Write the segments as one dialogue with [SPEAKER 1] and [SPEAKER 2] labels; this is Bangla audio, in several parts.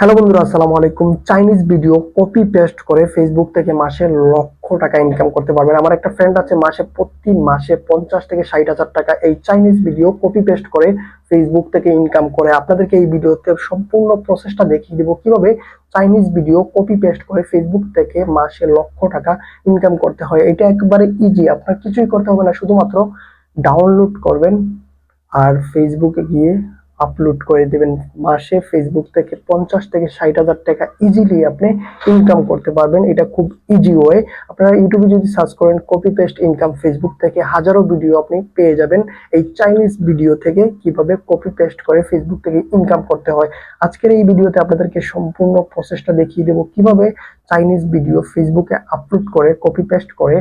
[SPEAKER 1] হ্যালো বন্ধুরা, আসসালামু আলাইকুম। চাইনিজ ভিডিও কপি পেস্ট করে ফেসবুক থেকে মাসে লক্ষ টাকা ইনকাম করতে পারবেন। আমার একটা ফ্রেন্ড আছে, মাসে প্রতি মাসে পঞ্চাশ থেকে ষাট হাজার টাকা এই চাইনিজ ভিডিও কপি পেস্ট করে ফেসবুক থেকে ইনকাম করে। আপনাদেরকে এই ভিডিওতে সম্পূর্ণ প্রসেসটা দেখিয়ে দিব। কীভাবে চাইনিজ ভিডিও কপি পেস্ট করে ফেসবুক থেকে মাসে লক্ষ টাকা ইনকাম করতে হয়, এটা একেবারে ইজি আপনার কিছুই করতে হবে না, শুধুমাত্র ডাউনলোড করবেন আর ফেসবুকে গিয়ে আপলোড করে দেবেন মাসে ফেসবুক থেকে পঞ্চাশ থেকে ষাট হাজার টাকা ইজিলি আপনি ইনকাম করতে পারবেন। এটা খুব ইজি ওয়ে আপনারা ইউটিউবে যদি সার্চ করেন কপি পেস্ট ইনকাম ফেসবুক থেকে হাজারো ভিডিও আপনি পেয়ে যাবেন। এই চাইনিজ ভিডিও থেকে কীভাবে কপি পেস্ট করে ফেসবুক থেকে ইনকাম করতে হয়। আজকের এই ভিডিওতে আপনাদেরকে সম্পূর্ণ প্রসেসটা দেখিয়ে দেবো। কীভাবে চাইনিজ ভিডিও ফেসবুকে আপলোড করে কপি পেস্ট করে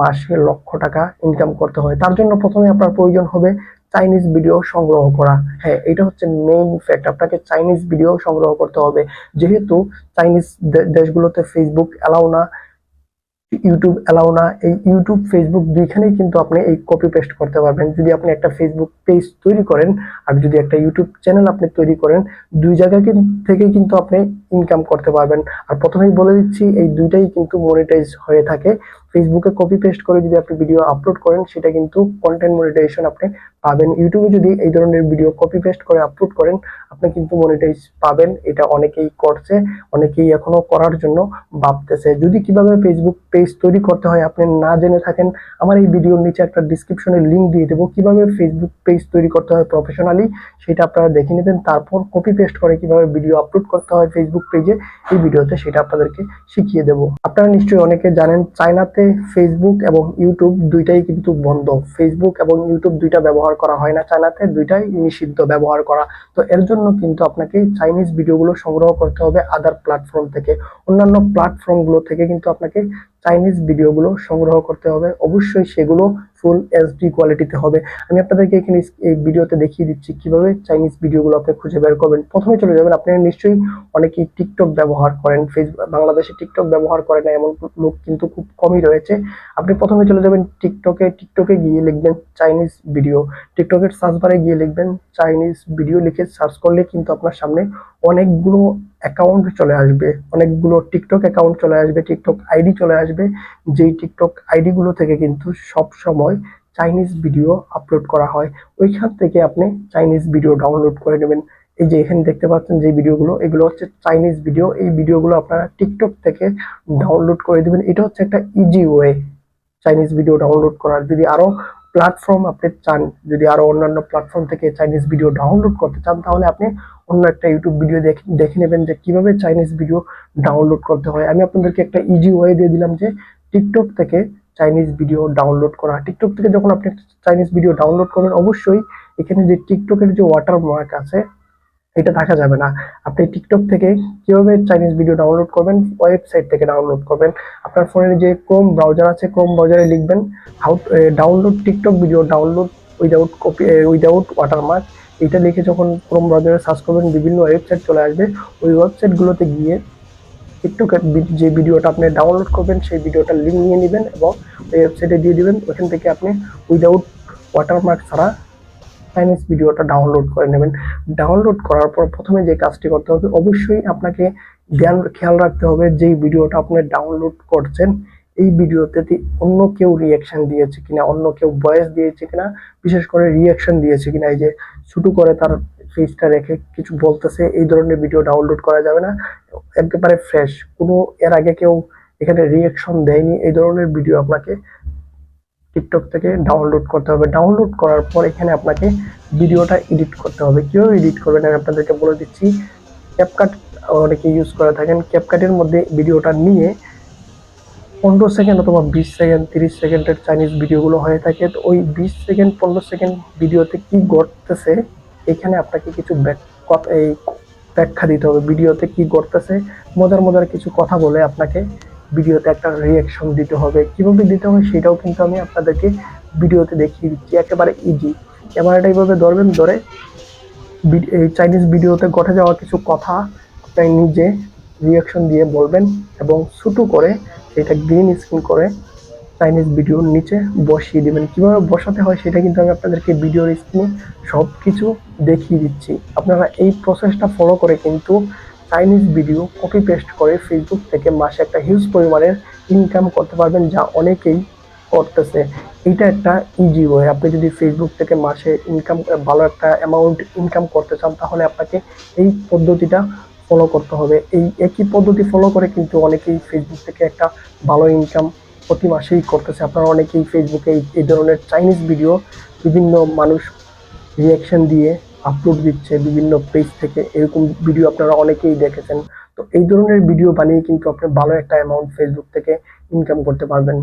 [SPEAKER 1] মাসে লক্ষ টাকা ইনকাম করতে হয়। তার জন্য প্রথমে আপনার প্রয়োজন হবে চাইনিজ ভিডিও সংগ্রহ করা। হ্যাঁ এটা হচ্ছে মেইন ফ্যাক্ট আপনাকে চাইনিজ ভিডিও সংগ্রহ করতে হবে। যেহেতু চাইনিজ দেশগুলোতে ফেসবুক অ্যালাউ না ইউটিউব অ্যালাউ না, এই ইউটিউব ফেসবুক দুইখানেই কিন্তু আপনি এই কপি পেস্ট করতে পারবেন। যদি আপনি একটা ফেসবুক পেজ তৈরি করেন, আর যদি একটা ইউটিউব চ্যানেল আপনি তৈরি করেন, দুই জায়গা থেকে কিন্তু আপনি ইনকাম করতে পারবেন। আর প্রথমেই বলে দিচ্ছি, এই দুইটাই কিন্তু মনিটাইজ হয়ে থাকে। ফেসবুকে কপি পেস্ট করে যদি আপনি ভিডিও আপলোড করেন, সেটা কিন্তু কন্টেন্ট মনিটাইজেশন আপনি পাবেন। ইউটিউবে যদি এই ধরনের ভিডিও কপি পেস্ট করে আপলোড করেন, আপনি কিন্তু মনিটাইজ পাবেন। এটা অনেকেই করছে, অনেকেই এখনও করার জন্য ভাবতেছে। যদি কীভাবে ফেসবুক পেজ তৈরি করতে হয়, আপনি না জেনে থাকেন, আমার এই ভিডিওর নিচে একটা ডিসক্রিপশনে লিংক দিয়ে দেবো। কীভাবে ফেসবুক পেজ তৈরি করতে হয় প্রফেশনালি সেটা আপনারা দেখে নেবেন। তারপর কপি পেস্ট করে কীভাবে ভিডিও আপলোড করতে হয় ফেসবুক পেজে এই ভিডিওতে সেটা আপনাদেরকে শিখিয়ে দেব। আপনারা নিশ্চয়ই অনেকে জানেন, চায়নাতে ফেসবুক এবং ইউটিউব দুইটাই কিন্তু বন্ধ। ফেসবুক এবং ইউটিউব দুইটা ব্যবহার করা হয় না। চায়নাতে দুইটাই নিষিদ্ধ ব্যবহার করা। তো এর জন্য কিন্তু আপনাকে চাইনিজ ভিডিওগুলো সংগ্রহ করতে হবে আদার প্ল্যাটফর্ম থেকে। অন্যান্য প্ল্যাটফর্মগুলো থেকে কিন্তু আপনাকে চাইনিজ ভিডিওগুলো সংগ্রহ করতে হবে। অবশ্যই সেগুলো ফুল এইচডি কোয়ালিটিতে হবে। আমি আপনাদেরকে এখানে এই ভিডিওতে দেখিয়ে দিচ্ছি কীভাবে চাইনিজ ভিডিওগুলো আপনি খুঁজে বের করবেন। প্রথমে চলে যাবেন, আপনি নিশ্চয়ই অনেকেই টিকটক ব্যবহার করেন ফেসবুক বাংলাদেশে টিকটক ব্যবহার করে না, এমন লোক কিন্তু খুব কমই রয়েছে। আপনি প্রথমে চলে যাবেন টিকটকে টিকটকে গিয়ে লিখবেন চাইনিজ ভিডিও টিকটকের সার্চ বারে গিয়ে লিখবেন চাইনিজ ভিডিও লিখে সার্চ করলে কিন্তু আপনার সামনে অনেকগুলো অ্যাকাউন্ট চলে আসবে। অনেকগুলো টিকটক অ্যাকাউন্ট চলে আসবে টিকটক আইডি চলে আসবে। যেই টিকটক আইডি গুলো থেকে কিন্তু সব সময় চাইনিজ ভিডিও আপলোড করা হয়। ওইখান থেকে আপনি চাইনিজ ভিডিও ডাউনলোড করে নেবেন। এই যে এখানে দেখতে পাচ্ছেন যে ভিডিওগুলো এগুলো হচ্ছে চাইনিজ ভিডিও এই ভিডিওগুলো আপনারা টিকটক থেকে ডাউনলোড করে দিবেন। এটা হচ্ছে একটা easy way Chinese video download করার। যদি আরও প্ল্যাটফর্ম আপনি চান, যদি আরও অন্যান্য প্ল্যাটফর্ম থেকে চাইনিজ ভিডিও ডাউনলোড করতে চান, তাহলে আপনি অন্য একটা ইউটিউব ভিডিও দেখে দেখে নেবেন যে কীভাবে চাইনিজ ভিডিও ডাউনলোড করতে হয়। আমি আপনাদেরকে একটা ইজি ওয়ে দিয়ে দিলাম যে টিকটক থেকে চাইনিজ ভিডিও ডাউনলোড করা। টিকটক থেকে যখন আপনি চাইনিজ ভিডিও ডাউনলোড করবেন, অবশ্যই এখানে যে টিকটকের যে ওয়াটার মার্ক আছে এটা দেখা যাবে না। আপনি টিকটক থেকে কীভাবে চাইনিজ ভিডিও ডাউনলোড করবেন ওয়েবসাইট থেকে ডাউনলোড করবেন, আপনার ফোনের যে ক্রোম ব্রাউজার আছে ক্রোম ব্রাউজারে লিখবেন how download TikTok video download without copy without watermark এটা লিখে যখন ক্রোম ব্রাউজারে সার্চ করবেন, বিভিন্ন ওয়েবসাইট চলে আসবে। ওই ওয়েবসাইটগুলোতে গিয়ে টিকটকের যে ভিডিওটা আপনি ডাউনলোড করবেন, সেই ভিডিওটার লিঙ্ক নিয়ে নেবেন এবং ওই ওয়েবসাইটে দিয়ে দিবেন। ওখান থেকে আপনি উইদাউট ওয়াটারমার্ক ছাড়া চাইনিজ ভিডিওটা ডাউনলোড করে নেবেন। ডাউনলোড করার পর প্রথমে যে কাজটি করতে হবে, অবশ্যই আপনাকে ধ্যান খেয়াল রাখতে হবে যেই ভিডিওটা আপনি ডাউনলোড করছেন। এই ভিডিওতে অন্য কেউ রিয়াকশন দিয়েছে কিনা, অন্য কেউ ভয়েস দিয়েছে কিনা, বিশেষ করে রিয়াকশন দিয়েছে কিনা, এই যে ছোট করে তার ফেসটা রেখে কিছু বলতেছে, এই ধরনের ভিডিও ডাউনলোড করা যাবে না। একেবারে ফ্রেশ কোনো, এর আগে কেউ এখানে রিয়াকশন দেয়নি, এই ধরনের ভিডিও আপনাকে টিকটক থেকে ডাউনলোড করতে হবে। ডাউনলোড করার পর এখানে আপনাকে ভিডিওটা এডিট করতে হবে। কীভাবে এডিট করবেন আমি আপনাদেরকে বলে দিচ্ছি। ক্যাপকাট অনেকে ইউজ করে থাকেন। ক্যাপকাটের মধ্যে ভিডিওটা নিয়ে পনেরো সেকেন্ড অথবা বিশ সেকেন্ড, তিরিশ সেকেন্ডের চাইনিজ ভিডিওগুলো হয়ে থাকে। তো ওই বিশ সেকেন্ড, পনেরো সেকেন্ড ভিডিওতে কি ঘটতেছে, এখানে আপনাকে কিছু ব্যাক- এই ব্যাখ্যা দিতে হবে। ভিডিওতে কি ঘটতেছে, মজার মজার কিছু কথা বলে আপনাকে ভিডিওতে একটা রিয়াকশন দিতে হবে। কীভাবে দিতে হবে সেটাও কিন্তু আমি আপনাদেরকে ভিডিওতে দেখিয়ে দিচ্ছি। একেবারে ইজি ক্যামেরাটা এইভাবে ধরবেন, ধরে এই চাইনিজ ভিডিওতে ঘটে যাওয়া কিছু কথা আপনি নিজে রিয়াকশন দিয়ে বলবেন এবং ছোটো করে সেটা গ্রিন স্ক্রিন করে চাইনিজ ভিডিওর নিচে বসিয়ে দেবেন। কীভাবে বসাতে হয় সেটা কিন্তু আমি আপনাদেরকে ভিডিওর স্ক্রিনে সব কিছু দেখিয়ে দিচ্ছি। আপনারা এই প্রসেসটা ফলো করে কিন্তু চাইনিজ ভিডিও কপি পেস্ট করে ফেসবুক থেকে মাসে একটা হিউজ পরিমাণের ইনকাম করতে পারবেন যা অনেকেই করতেছে। এটা একটা ইজি ওয়ে আপনি যদি ফেসবুক থেকে মাসে ইনকাম ভালো একটা অ্যামাউন্ট ইনকাম করতে চান, তাহলে আপনাকে এই পদ্ধতিটা ফলো করতে হবে। এই একই পদ্ধতি ফলো করে কিন্তু অনেকেই ফেসবুক থেকে একটা ভালো ইনকাম প্রতি মাসেই করতেছে। আপনারা অনেকেই ফেসবুকে এই- ধরনের চাইনিজ ভিডিও বিভিন্ন মানুষ রিয়াকশন দিয়ে আপলোড দিচ্ছে বিভিন্ন পেজ থেকে। এরকম ভিডিও আপনারা অনেকেই দেখেছেন। তো এই ধরনের ভিডিও বানিয়ে কিন্তু আপনি ভালো একটা অ্যামাউন্ট ফেসবুক থেকে ইনকাম করতে পারবেন।